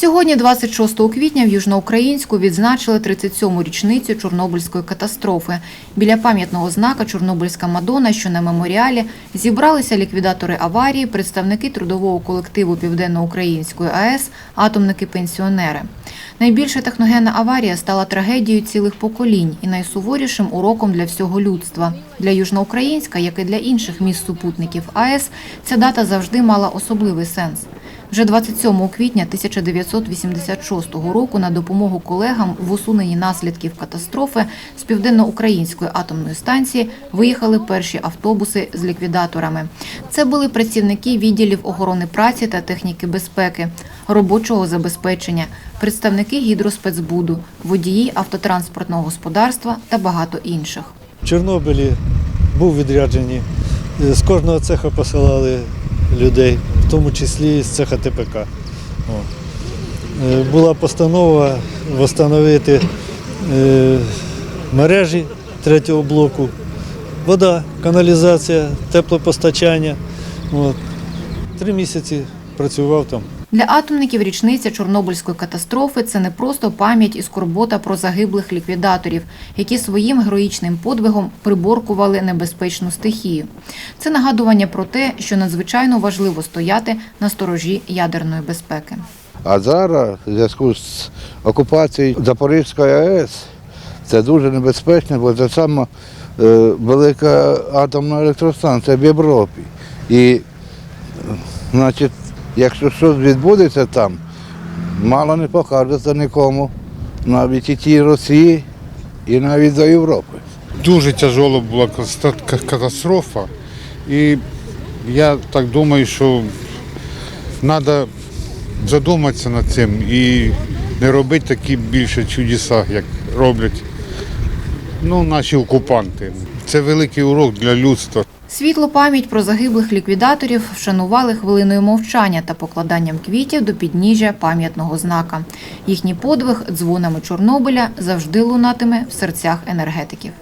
Сьогодні, 26 квітня, в Южноукраїнську відзначили 37-му річницю Чорнобильської катастрофи. Біля пам'ятного знака Чорнобильська Мадона, що на меморіалі, зібралися ліквідатори аварії, представники трудового колективу Південноукраїнської АЕС, атомники-пенсіонери. Найбільша техногенна аварія стала трагедією цілих поколінь і найсуворішим уроком для всього людства. Для Южноукраїнська, як і для інших міст супутників АЕС, ця дата завжди мала особливий сенс. Вже 27 квітня 1986 року на допомогу колегам в усуненні наслідків катастрофи з південноукраїнської атомної станції виїхали перші автобуси з ліквідаторами. Це були працівники відділів охорони праці та техніки безпеки, робочого забезпечення, представники гідроспецбуду, водії автотранспортного господарства та багато інших. В Чорнобилі був відряджені. З кожного цеха посилали людей, в тому числі з цеха ТПК. Е, Була постанова встановити е, мережі третього блоку, вода, каналізація, теплопостачання. Три місяці працював там. Для атомників річниця Чорнобильської катастрофи це не просто пам'ять і скорбота про загиблих ліквідаторів, які своїм героїчним подвигом приборкували небезпечну стихію. Це нагадування про те, що надзвичайно важливо стояти на сторожі ядерної безпеки. А зараз, в зв'язку з окупацією Запорізької АЕС, це дуже небезпечно, бо це сама е, велика атомна електростанція в Європі. І, значить, якщо щось відбудеться там, мало не покажеться нікому, навіть і тій Росії, і навіть до Європи. Дуже тяжела була катастрофа. І я так думаю, що треба задуматися над цим і не робити такі більше чудеса, як роблять ну, наші окупанти. Це великий урок для людства. Світлу пам'ять про загиблих ліквідаторів вшанували хвилиною мовчання та покладанням квітів до підніжжя пам'ятного знака. Їхній подвиг дзвонами Чорнобиля завжди лунатиме в серцях енергетиків.